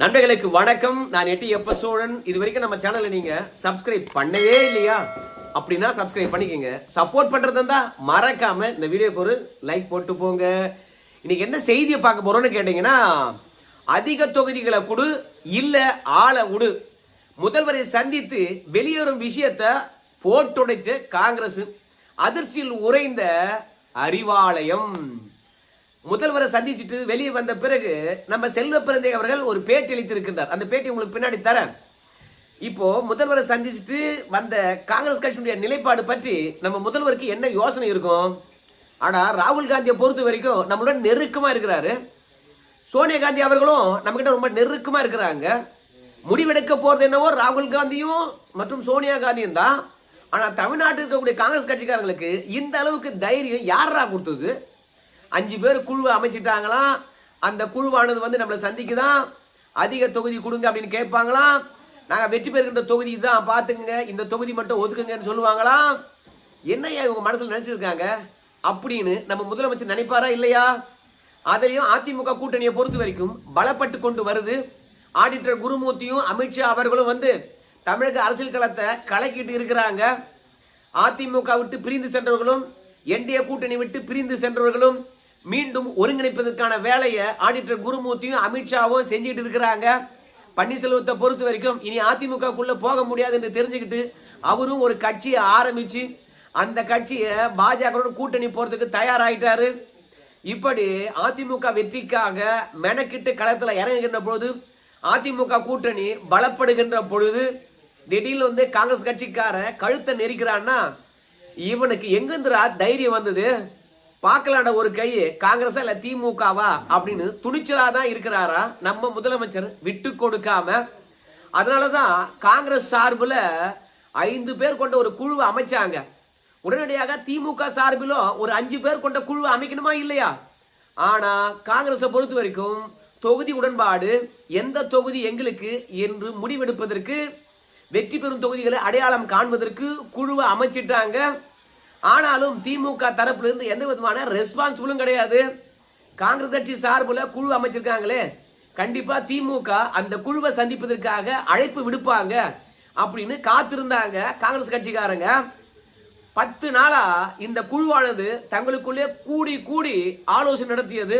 நண்பர்களுக்கு வணக்கம். நான் எட்டி எப்ப சோழன். இது வரைக்கும் நம்ம சேனலை நீங்க சப்ஸ்கிரைப் பண்ணவே இல்லையா? அப்படின்னா சப்ஸ்கிரைப் பண்ணிக்கங்க. சப்போர்ட் பண்றது இருந்தா மறக்காம இந்த வீடியோக்கு ஒரு லைக் போட்டு போங்க. இன்னைக்கு என்ன செய்தியை பார்க்க போறோம்னு கேட்டீங்கன்னா அதிக தொகுதிகளை கொடு இல்ல ஆளை விடு முதல்வரை சந்தித்து வெளியேறும் விஷயத்த போட்டுடைச்ச காங்கிரஸ் அதிர்ச்சியில் உறைந்த அறிவாலயம். முதல்வரை சந்திச்சுட்டு வெளியே வந்த பிறகு நம்ம செல்வ பிறந்தை அவர்கள் ஒரு பேட்டி அளித்திருக்கின்றார். அந்த பேட்டி உங்களுக்கு பின்னாடி தரேன். இப்போ முதல்வரை சந்திச்சுட்டு வந்த காங்கிரஸ் கட்சியினுடைய நிலைப்பாடு பற்றி நம்ம முதல்வருக்கு என்ன யோசனை இருக்கும்? ஆனா ராகுல் காந்தியை பொறுத்த வரைக்கும் நம்மளோட நெருக்கமா இருக்கிறாரு. சோனியா காந்தி அவர்களும் நம்ம கிட்ட ரொம்ப நெருக்கமா இருக்கிறாங்க. முடிவெடுக்க போறது என்னவோ ராகுல் காந்தியும் மற்றும் சோனியா காந்தியும் தான். ஆனா தமிழ்நாட்டில் இருக்கக்கூடிய காங்கிரஸ் கட்சிக்காரங்களுக்கு இந்த அளவுக்கு தைரியம் யாரா கொடுத்தது? அஞ்சு பேர் குழுவை அமைச்சிட்டாங்களாம். அந்த குழுவானது வந்து நம்மளை சந்திக்குதான். அதிக தொகுதி கொடுங்க அப்படின்னு கேட்பாங்களாம். நாங்கள் வெற்றி பெறுகின்ற தொகுதி தான் பார்த்துக்குங்க. இந்த தொகுதி மட்டும் ஒதுக்குங்கன்னு சொல்லுவாங்களாம். என்னய்யா இவங்க மனசில் நினைச்சிருக்காங்க? அப்படின்னு நம்ம முதலமைச்சர் நினைப்பாரா இல்லையா? அதையும் அதிமுக கூட்டணியை பொறுத்த வரைக்கும் பலப்பட்டு கொண்டு வருது. ஆடிட்டர் குருமூர்த்தியும் அமித்ஷா அவர்களும் வந்து தமிழக அரசியல் களத்தை கலக்கிட்டு இருக்கிறாங்க. அதிமுக விட்டு பிரிந்து சென்றவர்களும் என்டிஏ கூட்டணி விட்டு பிரிந்து சென்றவர்களும் மீண்டும் ஒருங்கிணைப்பதற்கான வேலையை ஆடிட்டர் குருமூர்த்தியும் அமித்ஷாவும் செஞ்சுக்கிட்டு இருக்கிறாங்க. பன்னீர்செல்வத்தை பொறுத்த வரைக்கும் இனி அதிமுகக்குள்ள போக முடியாது என்று தெரிஞ்சுக்கிட்டு அவரும் ஒரு கட்சியை ஆரம்பிச்சு அந்த கட்சியை பாஜகவோட கூட்டணி போறதுக்கு தயாராயிட்டாரு. இப்படி அதிமுக வெற்றிக்காக மெனக்கிட்டு களத்தில் இறங்குகின்ற பொழுது அதிமுக கூட்டணி பலப்படுகின்ற பொழுது திடீர்னு வந்து காங்கிரஸ் கட்சிக்கார கழுத்தை நெரிக்கிறான்னா இவனுக்கு எங்கிருந்துரா தைரியம் வந்தது? பார்க்கலாட ஒரு கை காங்கிரஸா இல்ல திமுகவா அப்படின்னு துணிச்சலா தான் இருக்கிறாரா? நம்ம முதலமைச்சர் விட்டு கொடுக்காம. அதனாலதான் காங்கிரஸ் சார்பில் ஐந்து பேர் கொண்ட ஒரு குழுவை அமைச்சாங்க. உடனடியாக திமுக சார்பிலும் ஒரு அஞ்சு பேர் கொண்ட குழுவை அமைக்கணுமா இல்லையா? ஆனா காங்கிரஸை பொறுத்த வரைக்கும் தொகுதி உடன்பாடு எந்த தொகுதி எங்களுக்கு என்று முடிவெடுப்பதற்கு வெற்றி பெறும் தொகுதிகளை அடையாளம் காண்பதற்கு குழுவை அமைச்சிட்டாங்க. ஆனாலும் திமுக தரப்புல இருந்து எந்த விதமான ரெஸ்பான்சிபிளும் கிடையாது. காங்கிரஸ் கட்சி சார்புல குழு அமைச்சிருக்காங்களே. கண்டிப்பா திமுக அந்த குழுவை சந்திப்பதற்காக அழைப்பு விடுப்பாங்க அப்படின்னு காத்திருந்தாங்க காங்கிரஸ் கட்சிக்காரங்க. பத்து நாளா இந்த குழுவானது தங்களுக்குள்ளே கூடி கூடி ஆலோசனை நடத்தியது.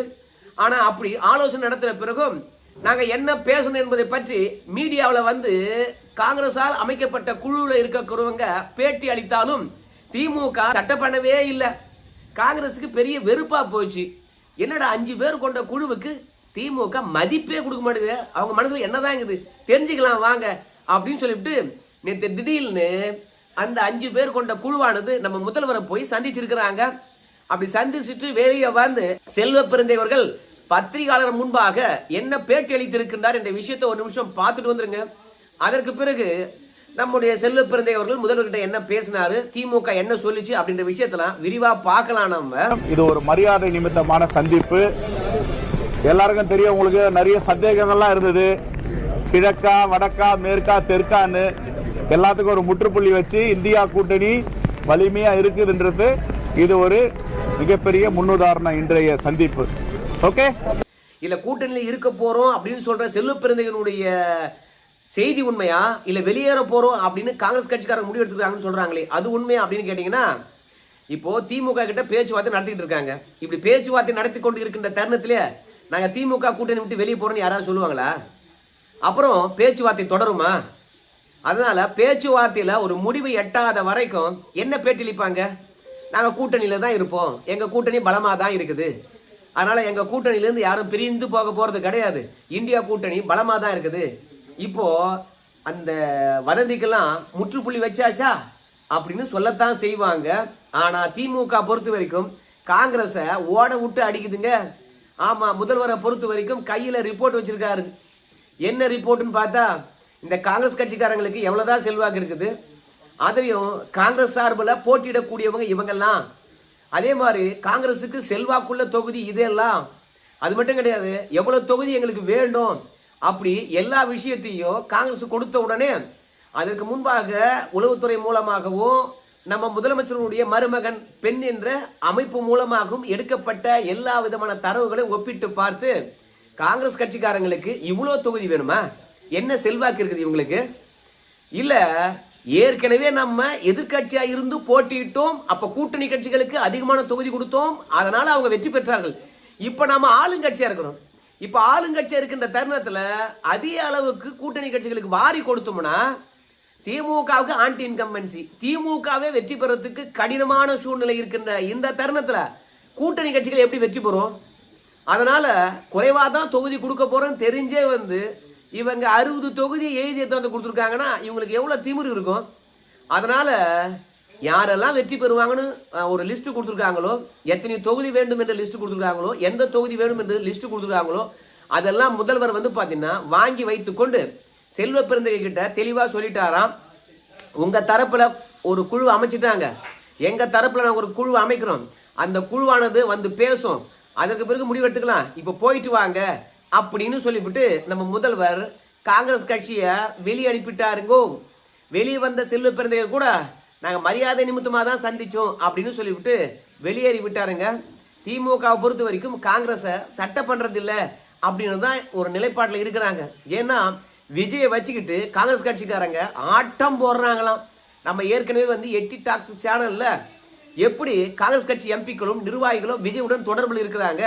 ஆனா அப்படி ஆலோசனை நடத்தின பிறகும் நாங்க என்ன பேசணும் என்பதை பற்றி மீடியாவில் வந்து காங்கிரஸால் அமைக்கப்பட்ட குழுவில் இருக்கக்கூடியவங்க பேட்டி அளித்தாலும் திமுக சட்ட பண்ணவே இல்லை. காங்கிரஸுக்கு பெரிய வெறுப்பா போச்சு. என்னடா அஞ்சு பேர் கொண்ட குழுவுக்கு திமுக மதிப்பே கொடுக்க மாட்டேங்குது. அவங்க மனசுல என்னதான் இருக்குது? தெரிஞ்சுக்கலாம் வாங்க அப்படின்னு சொல்லிவிட்டு நேற்று திடீர்னு அந்த அஞ்சு பேர் கொண்ட குழுவானது நம்ம முதல்வரை போய் சந்திச்சிருக்கிறாங்க. அப்படி சந்திச்சுட்டு வெளியே வந்து செல்வ பிறந்தவர்கள் பத்திரிகையாளர் முன்பாக என்ன பேட்டி அளித்திருக்கின்றார் என்ற விஷயத்தை ஒரு நிமிஷம் பார்த்துட்டு வந்துருங்க. அதற்கு பிறகு நம்முடைய செல்வ பிறந்தை அவர்கள் முதல்வர்கிட்ட என்ன பேசினாரு? திமுக என்ன சொல்லிச்சு அப்படின்ற விஷயத்தெல்லாம் விரிவா பார்க்கலாம் நம்ம. இது ஒரு மரியாதை நிமித்தமான சந்திப்பு. எல்லாருக்கும் தெரியும் உங்களுக்கு நிறைய சந்தேகங்கள்லாம் இருந்தது. கிழக்கா வடக்கா மேற்கா தெற்கான்னு. எல்லாத்துக்கும் ஒரு முற்றுப்புள்ளி வச்சு இந்தியா கூட்டணி வலிமையா இருக்குதுன்றது இது ஒரு மிகப்பெரிய முன்னுதாரணம் இன்றைய சந்திப்பு. ஓகே? இல்ல கூட்டணியில இருக்க போறோம் அப்படின்னு சொல்ற செல்வ பிறந்தைகளுடைய செய்தி உண்மையா இல்லை வெளியேற போகிறோம் அப்படின்னு காங்கிரஸ் கட்சிக்காரங்க முடிவு எடுத்துக்கிறாங்கன்னு சொல்கிறாங்களே அது உண்மையா அப்படின்னு கேட்டிங்கன்னா இப்போது திமுக கிட்ட பேச்சுவார்த்தை நடத்திட்டு இருக்காங்க. இப்படி பேச்சுவார்த்தை நடத்தி கொண்டு இருக்கின்ற தருணத்திலே நாங்கள் திமுக கூட்டணி விட்டு வெளியே போகிறோம்னு யாராவது சொல்லுவாங்களா? அப்புறம் பேச்சுவார்த்தை தொடருமா? அதனால் பேச்சுவார்த்தையில் ஒரு முடிவு எட்டாத வரைக்கும் என்ன பேட்டியளிப்பாங்க? நாங்கள் கூட்டணியில் தான் இருப்போம். எங்கள் கூட்டணி பலமாக தான் இருக்குது. அதனால் எங்கள் கூட்டணியிலேருந்து யாரும் பிரிந்து போக போகிறது கிடையாது. இந்தியா கூட்டணி பலமாக தான் இருக்குது. இப்போ அந்த வதந்திக்கெல்லாம் முற்றுப்புள்ளி வச்சாச்சா? அப்படின்னு சொல்லத்தான் செய்வாங்க. ஆனா திமுக பொறுத்த வரைக்கும் காங்கிரஸை ஓட விட்டு அடிக்குதுங்க. ஆமா முதல்வரை பொறுத்த வரைக்கும் கையில ரிப்போர்ட் வச்சிருக்காரு. என்ன ரிப்போர்ட்னு பார்த்தா இந்த காங்கிரஸ் கட்சிக்காரங்களுக்கு எவ்வளவுதான் செல்வாக்கு இருக்குது. அதுலயும் காங்கிரஸ் சார்பில் போட்டியிடக்கூடியவங்க இவங்கெல்லாம். அதே மாதிரி காங்கிரஸுக்கு செல்வாக்குள்ள தொகுதி இதெல்லாம். அது மட்டும் கிடையாது எவ்வளவு தொகுதி எங்களுக்கு வேண்டும்? அப்படி எல்லா விஷயத்தையும் காங்கிரஸ் கொடுத்த உடனே அதற்கு முன்பாக உளவுத்துறை மூலமாகவும் நம்ம முதலமைச்சருடைய மருமகன் பெண் என்ற அமைப்பு மூலமாகவும் எடுக்கப்பட்ட எல்லா விதமான தரவுகளையும் ஒப்பிட்டு பார்த்து காங்கிரஸ் கட்சிக்காரங்களுக்கு இவ்வளோ தொகுதி வேணுமா? என்ன செல்வாக்கு இருக்குது இவங்களுக்கு? இல்லை ஏற்கனவே நம்ம எதிர்க்கட்சியா இருந்து போட்டியிட்டோம் அப்ப கூட்டணி கட்சிகளுக்கு அதிகமான தொகுதி கொடுத்தோம் அதனால அவங்க வெற்றி பெற்றார்கள். இப்ப நம்ம ஆளுங்கட்சியா இருக்கிறோம் இப்ப ஆளுங்கட்சியாக இருக்கின்ற தருணத்துல அதிக அளவுக்கு கூட்டணி கட்சிகளுக்கு வாரி கொடுத்தோம்னா திமுகவுக்கு ஆன்டி இன்கம்பன்சி திமுகவே வெற்றி பெறத்துக்கு கடினமான சூழ்நிலை இருக்கின்ற இந்த தருணத்துல கூட்டணி கட்சிகள் எப்படி வெற்றி பெறும்? அதனால குறைவாக தான் தொகுதி கொடுக்க போறோம்னு தெரிஞ்சே வந்து இவங்க அறுபது தொகுதி எழுதி எடுத்து வந்து கொடுத்துருக்காங்கன்னா இவங்களுக்கு எவ்வளவு திமிரு இருக்கும்? அதனால யாரெல்லாம் வெற்றி பெறுவாங்கன்னு ஒரு லிஸ்ட் கொடுத்துருக்காங்களோ எத்தனை தொகுதி வேண்டும் என்ற லிஸ்ட் கொடுத்துருக்காங்களோ எந்த தொகுதி வேண்டும் என்று லிஸ்ட் கொடுத்துருக்காங்களோ அதெல்லாம் முதல்வர் வந்து பார்த்தீங்கன்னா வாங்கி வைத்துக்கொண்டு செல்வ பெருந்தகை கிட்ட தெளிவாக சொல்லிட்டாராம். உங்கள் தரப்பில் ஒரு குழு அமைச்சிட்டாங்க. எங்கள் தரப்பில் நாங்கள் ஒரு குழு அமைக்கிறோம். அந்த குழுவானது வந்து பேசும். அதற்கு பிறகு முடிவெடுத்துக்கலாம். இப்போ போயிட்டு வாங்க அப்படின்னு சொல்லிவிட்டு நம்ம முதல்வர் காங்கிரஸ் கட்சியை வெளியே அனுப்பிட்டாருங்கோ வெளியே வந்த செல்வ பெருந்தகை கூட நாங்கள் மரியாதை நிமித்தமாக தான் சந்தித்தோம் அப்படின்னு சொல்லிவிட்டு வெளியேறி விட்டாருங்க. திமுகவை பொறுத்த வரைக்கும் காங்கிரஸை சட்டை பண்ணுறதில்ல அப்படின்னு தான் ஒரு நிலைப்பாட்டில் இருக்கிறாங்க. ஏன்னா விஜயை வச்சுக்கிட்டு காங்கிரஸ் கட்சிக்காரங்க ஆட்டம் போடுறாங்களாம். நம்ம ஏற்கனவே வந்து எட்டி டாக்ஸ் சேனலில் எப்படி காங்கிரஸ் கட்சி எம்பிக்களும் நிர்வாகிகளும் விஜயுடன் தொடர்பில் இருக்கிறாங்க.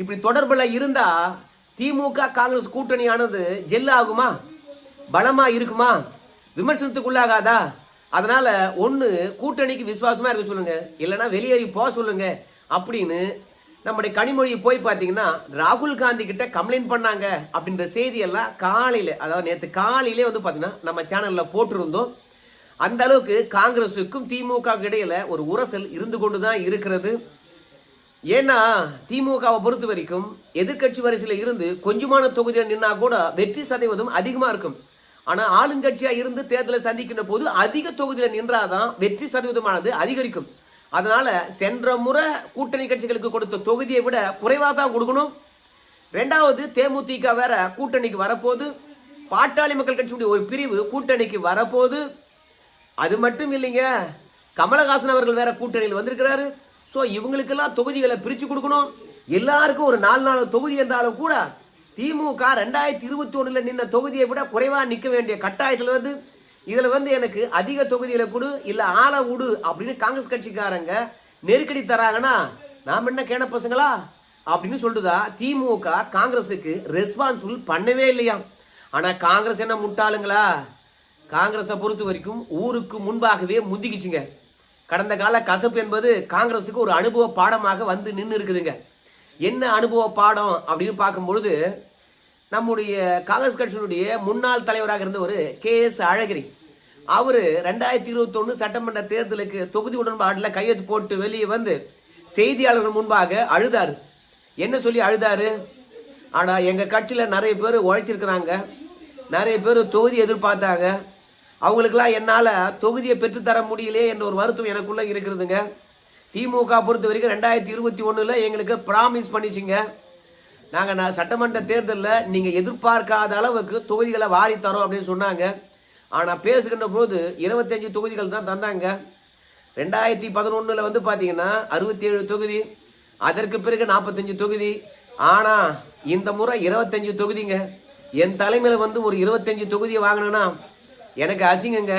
இப்படி தொடர்பில் இருந்தால் திமுக காங்கிரஸ் கூட்டணியானது ஜெல்லாகுமா? ஆகுமா இருக்குமா? விமர்சனத்துக்குள்ளாகாதா? அதனால ஒன்று கூட்டணிக்கு விசுவாசமாக இருக்க சொல்லுங்க. இல்லைன்னா வெளியேறி போக சொல்லுங்க. அப்படின்னு நம்முடைய கனிமொழி போய் பார்த்தீங்கன்னா ராகுல் காந்தி கிட்ட கம்ப்ளைண்ட் பண்ணாங்க அப்படின்ற செய்தியெல்லாம் காலையில் அதாவது நேற்று காலையிலே வந்து பார்த்தீங்கன்னா நம்ம சேனலில் போட்டிருந்தோம். அந்த அளவுக்கு காங்கிரஸுக்கும் திமுக இடையில ஒரு உரசல் இருந்து கொண்டு தான் இருக்கிறது. ஏன்னா திமுகவை பொறுத்த வரைக்கும் எதிர்க்கட்சி வரிசையில் இருந்து கொஞ்சமான தொகுதியில் நின்னா கூட வெற்றி சதவீதம் அதிகமாக இருக்கும். ஆனா ஆளுங்கட்சியா இருந்து தேர்தலை சந்திக்கின்ற போது அதிக தொகுதியில நின்றாதான் வெற்றி சதவீதமானது அதிகரிக்கும். அதனால சென்ற முறை கூட்டணி கட்சிகளுக்கு கொடுத்த தொகுதியை விட குறைவாக தான் கொடுக்கணும். ரெண்டாவது தேமுதிக வேற கூட்டணிக்கு வரப்போது பாட்டாளி மக்கள் கட்சியுடைய ஒரு பிரிவு கூட்டணிக்கு வரப்போது அது மட்டும் இல்லைங்க கமலஹாசன் அவர்கள் வேற கூட்டணியில் வந்திருக்கிறாரு. ஸோ இவங்களுக்கெல்லாம் தொகுதிகளை பிரித்து கொடுக்கணும். எல்லாருக்கும் ஒரு நாலு நாலு தொகுதி என்றாலும் கூட திமுக ரெண்டாயிரத்தி இருபத்தி ஒன்றில் நின்ன தொகுதியை விட குறைவாக நிற்க வேண்டிய கட்டாயத்தில் வந்து இதில் வந்து எனக்கு அதிக தொகுதியில் கொடு இல்லை ஆளை விடு அப்படின்னு காங்கிரஸ் கட்சிக்காரங்க நெருக்கடி தராங்கன்னா நாம் என்ன கேன பசங்களா? அப்படின்னு சொல்லிட்டுதா திமுக காங்கிரஸுக்கு ரெஸ்பான்சிபிள் பண்ணவே இல்லையா? ஆனால் காங்கிரஸ் என்ன முட்டாளுங்களா? காங்கிரஸை பொறுத்த வரைக்கும் ஊருக்கு முன்பாகவே முந்திக்கிச்சுங்க. கடந்த கால கசப்பு என்பது காங்கிரஸுக்கு ஒரு அனுபவ பாடமாக வந்து நின்று இருக்குதுங்க என்ன அனுபவ பாடம் அப்படின்னு பார்க்கும்பொழுது நம்முடைய காங்கிரஸ் கட்சியினுடைய முன்னாள் தலைவராக இருந்தவர் கே எஸ் அழகிரி. அவர் ரெண்டாயிரத்தி இருபத்தொன்று சட்டமன்ற தேர்தலுக்கு தொகுதி உடன்பாட்டில் கையெழுத்து போட்டு வெளியே வந்து செய்தியாளர்கள் முன்பாக அழுதாரு. என்ன சொல்லி அழுதாரு? ஆனால் எங்கள் கட்சியில் நிறைய பேர் உழைச்சிருக்கிறாங்க. நிறைய பேர் தொகுதி எதிர்பார்த்தாங்க. அவங்களுக்கெல்லாம் என்னால் தொகுதியை பெற்றுத்தர முடியலையே என்ற ஒரு வருத்தம் எனக்குள்ளே இருக்கிறதுங்க. திமுக பொறுத்த வரைக்கும் ரெண்டாயிரத்தி இருபத்தி ஒன்றில் எங்களுக்கு ப்ராமிஸ் பண்ணிச்சிங்க. நாங்கள் நான் சட்டமன்ற தேர்தலில் நீங்கள் எதிர்பார்க்காத அளவுக்கு தொகுதிகளை வாரி தரோம் அப்படின்னு சொன்னாங்க. ஆனால் பேசுகின்ற போது இருபத்தஞ்சு தொகுதிகள் தான் தந்தாங்க. ரெண்டாயிரத்தி பதினொன்றில் வந்து பார்த்தீங்கன்னா அறுபத்தி ஏழு தொகுதி அதற்கு பிறகு நாற்பத்தஞ்சு தொகுதி. ஆனால் இந்த முறை இருபத்தஞ்சு தொகுதிங்க. என் தலைமையில் வந்து ஒரு இருபத்தஞ்சி தொகுதியை வாங்கினேன்னா எனக்கு அசிங்கங்க.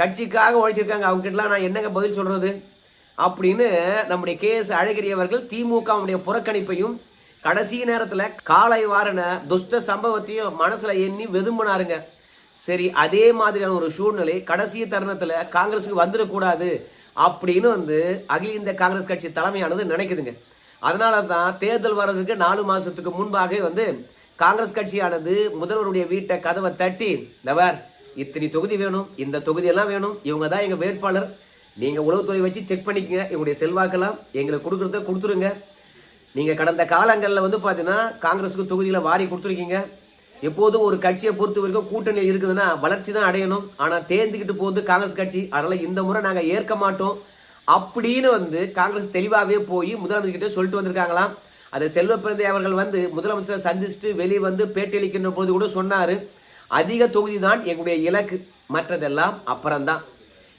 கட்சிக்காக உழைச்சிருக்காங்க. அவங்ககிட்டலாம் நான் என்னங்க பதில் சொல்கிறது அப்படின்னு நம்முடைய கே எஸ் அழகிரி அவர்கள் திமுகவுடைய புறக்கணிப்பையும் கடைசி நேரத்தில் காலை வாரண துஷ்ட சம்பவத்தையும் மனசில் எண்ணி வெதும்பினாருங்க. சரி அதே மாதிரியான ஒரு சூழ்நிலை கடைசி தருணத்தில் காங்கிரஸுக்கு வந்துடக்கூடாது அப்படின்னு வந்து அகில இந்த காங்கிரஸ் கட்சி தலைமையானது நினைக்குதுங்க. அதனால தான் தேர்தல் வர்றதுக்கு நாலு மாதத்துக்கு முன்பாகவே வந்து காங்கிரஸ் கட்சியானது முதல்வருடைய வீட்டை கதவை தட்டி நவர் இத்தனை தொகுதி வேணும் இந்த தொகுதியெல்லாம் வேணும் இவங்க தான் எங்கள் வேட்பாளர் நீங்க உளவுத்துறை வச்சு செக் பண்ணிக்கங்க. இவங்களுடைய செல்வாக்கெல்லாம் எங்களுக்கு கொடுக்குறத கொடுத்துருங்க. நீங்க கடந்த காலங்களில் வந்து பார்த்தீங்கன்னா காங்கிரஸுக்கு தொகுதியில் வாரி கொடுத்துருக்கீங்க. எப்போதும் ஒரு கட்சியை பொறுத்த வரைக்கும் கூட்டணி இருக்குதுன்னா வளர்ச்சி தான் அடையணும். ஆனால் தேர்ந்துக்கிட்டு போகுது காங்கிரஸ் கட்சி. அதனால் இந்த முறை நாங்கள் ஏற்க மாட்டோம். அப்படின்னு வந்து காங்கிரஸ் தெளிவாகவே போய் முதலமைச்சர்கிட்ட சொல்லிட்டு வந்திருக்காங்களாம். அதை செல்வ பிறந்தை அவர்கள் வந்து முதலமைச்சரை சந்திச்சுட்டு வெளியே வந்து பேட்டியளிக்கின்ற போது கூட சொன்னார். அதிக தொகுதி தான் எங்களுடைய இலக்கு. மற்றதெல்லாம் அப்புறம்தான்.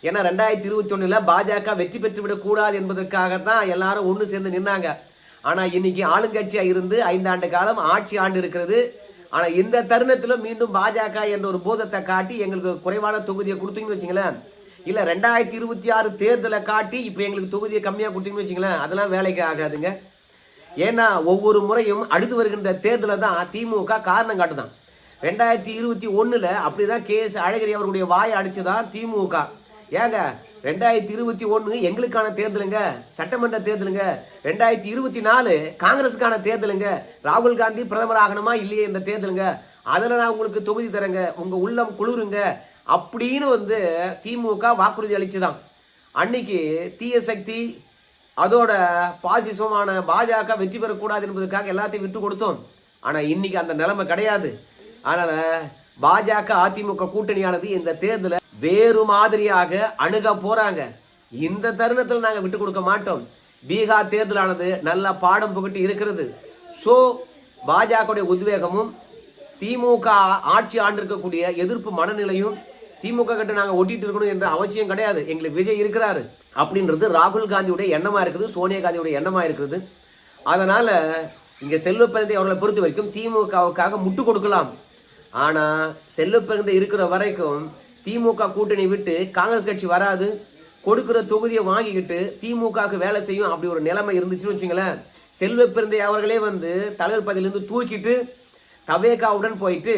ஏன்னா ரெண்டாயிரத்தி இருபத்தி ஒண்ணுல பாஜக வெற்றி பெற்று விடக்கூடாது என்பதற்காகத்தான் எல்லாரும் ஒன்று சேர்ந்து நின்னாங்க. ஆனா இன்னைக்கு ஆளுங்கட்சியா இருந்து ஐந்தாண்டு காலம் ஆட்சி ஆண்டு இருக்கிறது. ஆனா இந்த தருணத்துல மீண்டும் பாஜக என்ற ஒரு போதத்தை காட்டி எங்களுக்கு குறைவான தொகுதியை கொடுத்தீங்கன்னு வச்சுங்களேன். இல்ல ரெண்டாயிரத்தி இருபத்தி ஆறு தேர்தலை காட்டி இப்ப எங்களுக்கு தொகுதியை கம்மியா கொடுத்தீங்கன்னு வச்சுங்களேன். அதெல்லாம் வேலைக்கு ஆகாதுங்க. ஏன்னா ஒவ்வொரு முறையும் அடுத்து வருகின்ற தேர்தலை தான் திமுக காரணம் காட்டுதான். ரெண்டாயிரத்தி இருபத்தி ஒண்ணுல அப்படிதான் கே எஸ் அழகிரி அவருடைய வாயை அடிச்சுதான் திமுக. ஏங்க ரெண்டாயிரத்தி இருபத்தி ஒன்று எங்களுக்கான தேர்தலுங்க சட்டமன்ற தேர்தலுங்க. ரெண்டாயிரத்தி இருபத்தி நாலு காங்கிரஸுக்கான தேர்தலுங்க. ராகுல் காந்தி பிரதமர் ஆகணுமா இல்லையே இந்த தேர்தலுங்க. அதில் நான் உங்களுக்கு தொகுதி தரேங்க. உங்கள் உள்ளம் குளிருங்க. அப்படின்னு வந்து திமுக வாக்குறுதி அளிச்சுதான். அன்னைக்கு தீய சக்தி அதோட பாசிசமான பாஜக வெற்றி பெறக்கூடாது என்பதற்காக எல்லாத்தையும் விட்டு கொடுத்தோம். ஆனால் இன்னைக்கு அந்த நிலைமை கிடையாது. அதனால் பாஜக அதிமுக கூட்டணியானது இந்த தேர்தலை வேறு மாதிரியாக அணுக போறாங்க. இந்த தருணத்தில் நாங்கள் விட்டு கொடுக்க மாட்டோம். பீகார் தேர்தலானது நல்ல பாடம் புகட்டி இருக்கிறது. ஸோ பாஜகவுடைய உத்வேகமும் திமுக ஆட்சி ஆண்டிருக்கக்கூடிய எதிர்ப்பு மனநிலையும் திமுக கிட்ட நாங்கள் ஒட்டிட்டு இருக்கணும் என்ற அவசியம் கிடையாது. எங்களுக்கு விஜய் இருக்கிறாரு அப்படின்றது ராகுல் காந்தியுடைய எண்ணமா இருக்குது சோனியா காந்தியுடைய எண்ணமா இருக்குது. அதனால இங்க செல்வப்பிரந்தை அவர்களை பொறுத்த வரைக்கும் திமுகவுக்காக முட்டு கொடுக்கலாம். ஆனா செல்வப்பிரந்தை இருக்கிற வரைக்கும் திமுக கூட்டணி விட்டு காங்கிரஸ் கட்சி வராது கொடுக்கிற தொகுதியை வாங்கிக்கிட்டு திமுகவுக்கு வேலை செய்யும் அப்படி ஒரு நிலைமை இருந்துச்சுன்னு வச்சுங்களேன். செல்வப்பிரந்தை அவர்களே வந்து தலைவர் பதவியிலிருந்து தூக்கிட்டு தவேகாவுடன் போயிட்டு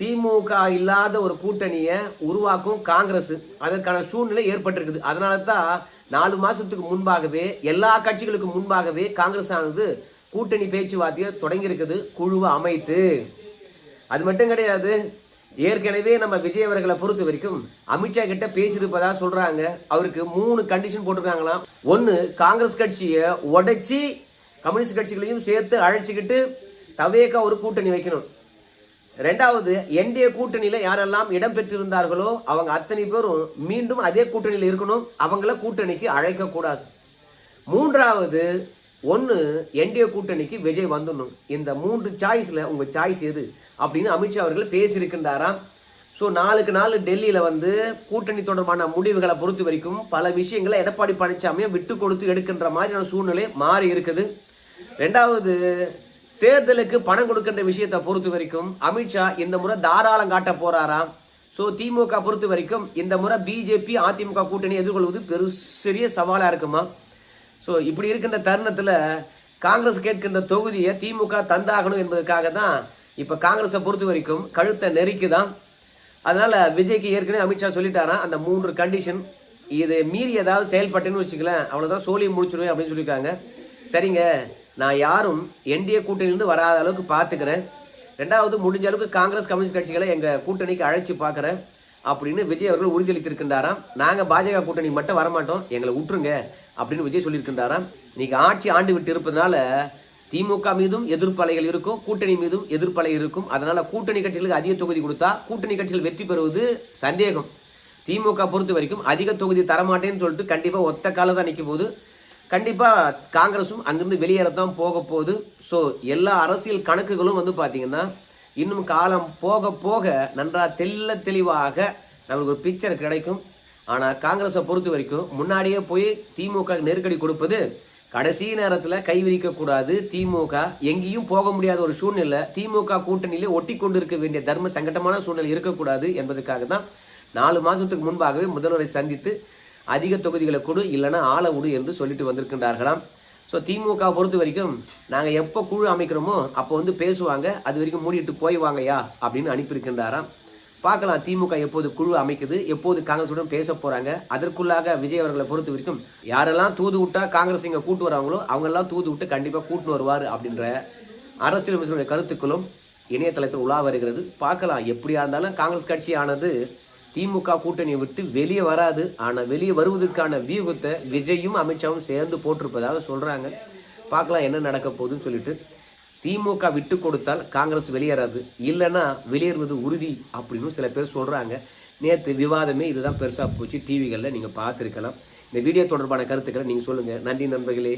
திமுக இல்லாத ஒரு கூட்டணியை உருவாக்கும் காங்கிரஸ். அதற்கான சூழ்நிலை ஏற்பட்டிருக்குது. அதனால தான் நாலு மாதத்துக்கு முன்பாகவே எல்லா கட்சிகளுக்கு முன்பாகவே காங்கிரஸ் ஆனது கூட்டணி பேச்சுவார்த்தையை தொடங்கியிருக்குது. குழுவை அமைத்து. அது மட்டும் கிடையாது ஏற்கனவே நம்ம விஜய் அவர்களை பொறுத்த வரைக்கும் அமித்ஷா கிட்ட பேசியிருப்பதா சொல்றாங்க. அவருக்கு மூணு கண்டிஷன் போட்டிருக்காங்களாம். ஒன்று காங்கிரஸ் கட்சியை உடைச்சி கம்யூனிஸ்ட் கட்சிகளையும் சேர்த்து அழைச்சிக்கிட்டு தவேக்கா ஒரு கூட்டணி வைக்கணும். ரெண்டாவது என்டிஏ கூட்டணியில் யாரெல்லாம் இடம் பெற்றிருந்தார்களோ அவங்க அத்தனை பேரும் மீண்டும் அதே கூட்டணியில் இருக்கணும். அவங்கள கூட்டணிக்கு அழைக்கக்கூடாது மூன்றாவது ஒன்று என்டிஏ கூட்டணிக்கு விஜய் வந்துடணும். இந்த மூன்று சாய்ஸில் உங்கள் சாய்ஸ் எது? அப்படின்னு அமித்ஷா அவர்கள் பேசியிருக்கின்றாராம். ஸோ நாளுக்கு நாள் டெல்லியில் வந்து கூட்டணி தொடர்பான முடிவுகளை பொறுத்த வரைக்கும் பல விஷயங்களை எடப்பாடி பழனிசாமியை விட்டு கொடுத்து எடுக்கின்ற மாதிரியான சூழ்நிலை மாறி இருக்குது. ரெண்டாவது தேர்தலுக்கு பணம் கொடுக்கின்ற விஷயத்தை பொறுத்த வரைக்கும் அமித்ஷா இந்த முறை தாராளம் காட்ட போறாராம். ஸோ திமுக பொறுத்த வரைக்கும் இந்த முறை பிஜேபி அதிமுக கூட்டணி எதிர்கொள்வது பெருசெரிய சவாலாக இருக்குமா? ஸோ இப்படி இருக்கின்ற தருணத்தில் காங்கிரஸ் கேட்கின்ற தொகுதியை திமுக தந்தாகணும் என்பதற்காக தான் இப்போ காங்கிரஸை பொறுத்த வரைக்கும் கழுத்தை நெருக்கிதான். அதனால விஜய்க்கு ஏற்கனவே அமித்ஷா சொல்லிட்டாரா அந்த மூன்று கண்டிஷன் இது மீறி ஏதாவது செயல்பட்டேன்னு வச்சுக்கலேன் அவ்வளோதான் சோழியை முடிச்சிடுவேன் அப்படின்னு சொல்லியிருக்காங்க. சரிங்க நான் யாரும் என்டிஏ கூட்டணியிலிருந்து வராத அளவுக்கு பார்த்துக்கிறேன். ரெண்டாவது முடிஞ்ச அளவுக்கு காங்கிரஸ் கம்யூனிஸ்ட் கட்சிகளை எங்கள் கூட்டணிக்கு அழைச்சி பார்க்குறேன் அப்படின்னு விஜய் அவர்கள் உறுதியளித்திருக்கின்றாராம். நாங்கள் பாஜக கூட்டணி மட்டும் வரமாட்டோம் எங்களை விட்டுருங்க அப்படின்னு விஜய் சொல்லியிருக்கின்றாராம். இன்னைக்கு ஆட்சி ஆண்டு விட்டு இருப்பதனால திமுக மீதும் எதிர்ப்பலைகள் இருக்கும் கூட்டணி மீதும் எதிர்ப்பலை இருக்கும். அதனால கூட்டணி கட்சிகளுக்கு அதிக தொகுதி கொடுத்தா கூட்டணி கட்சிகள் வெற்றி பெறுவது சந்தேகம். திமுக பொறுத்த வரைக்கும் அதிக தொகுதி தரமாட்டேன்னு சொல்லிட்டு கண்டிப்பாக ஒத்த காலம் தான் நிற்கும் போது கண்டிப்பாக காங்கிரஸும் அங்கிருந்து வெளியேறத்தான் போக போகுது. ஸோ எல்லா அரசியல் கணக்குகளும் வந்து பார்த்தீங்கன்னா இன்னும் காலம் போக போக நன்றா தெல்ல தெளிவாக நம்மளுக்கு ஒரு பிக்சர் கிடைக்கும். ஆனால் காங்கிரஸை பொறுத்த வரைக்கும் முன்னாடியே போய் திமுக நெருக்கடி கொடுப்பது கடைசி நேரத்தில் கை திமுக எங்கேயும் போக முடியாத ஒரு சூழ்நிலை. திமுக கூட்டணியிலே ஒட்டி கொண்டு இருக்க வேண்டிய தர்ம சங்கடமான சூழ்நிலை இருக்கக்கூடாது என்பதற்காக தான் நாலு மாதத்துக்கு முன்பாகவே முதல்வரை சந்தித்து அதிக தொகுதிகளை கொடு இல்லைன்னா ஆளை விடு என்று சொல்லிட்டு வந்திருக்கின்றார்களாம். ஸோ திமுக பொறுத்த வரைக்கும் நாங்கள் எப்போ குழு அமைக்கிறோமோ அப்போ வந்து பேசுவாங்க அது வரைக்கும் மூடிட்டு போய் வாங்கய்யா அப்படின்னு அனுப்பியிருக்கின்றாராம். பார்க்கலாம். திமுக எப்போது குழு அமைக்குது எப்போது காங்கிரஸுடன் பேச போகிறாங்க அதற்குள்ளாக விஜய் அவர்களை பொறுத்த வரைக்கும் யாரெல்லாம் தூது விட்டா காங்கிரஸ் இங்கே கூட்டு வராங்களோ அவங்கெல்லாம் தூது விட்டு கண்டிப்பாக கூட்டு வருவார் அப்படின்ற அரசியல் அமைச்சருடைய கருத்துக்களும் இணையதளத்தில் உலா வருகிறது. பார்க்கலாம். எப்படியா இருந்தாலும் காங்கிரஸ் கட்சியானது திமுக கூட்டணியை விட்டு வெளியே வராது. ஆனால் வெளியே வருவதற்கான வியூகத்தை விஜயும் அமித்ஷாவும் சேர்ந்து போட்டிருப்பதாக சொல்கிறாங்க பார்க்கலாம் என்ன நடக்க போகுதுன்னு சொல்லிட்டு. திமுக விட்டு கொடுத்தால் காங்கிரஸ் வெளியேறாது. இல்லைன்னா வெளியேறுவது உறுதி அப்படின்னு சில பேர் சொல்கிறாங்க நேற்று விவாதமே இதுதான் பெருசாக போச்சு. டிவிகளில் நீங்கள் பார்த்துருக்கலாம். இந்த வீடியோ தொடர்பான கருத்துக்களை நீங்கள் சொல்லுங்கள் நன்றி நண்பர்களே.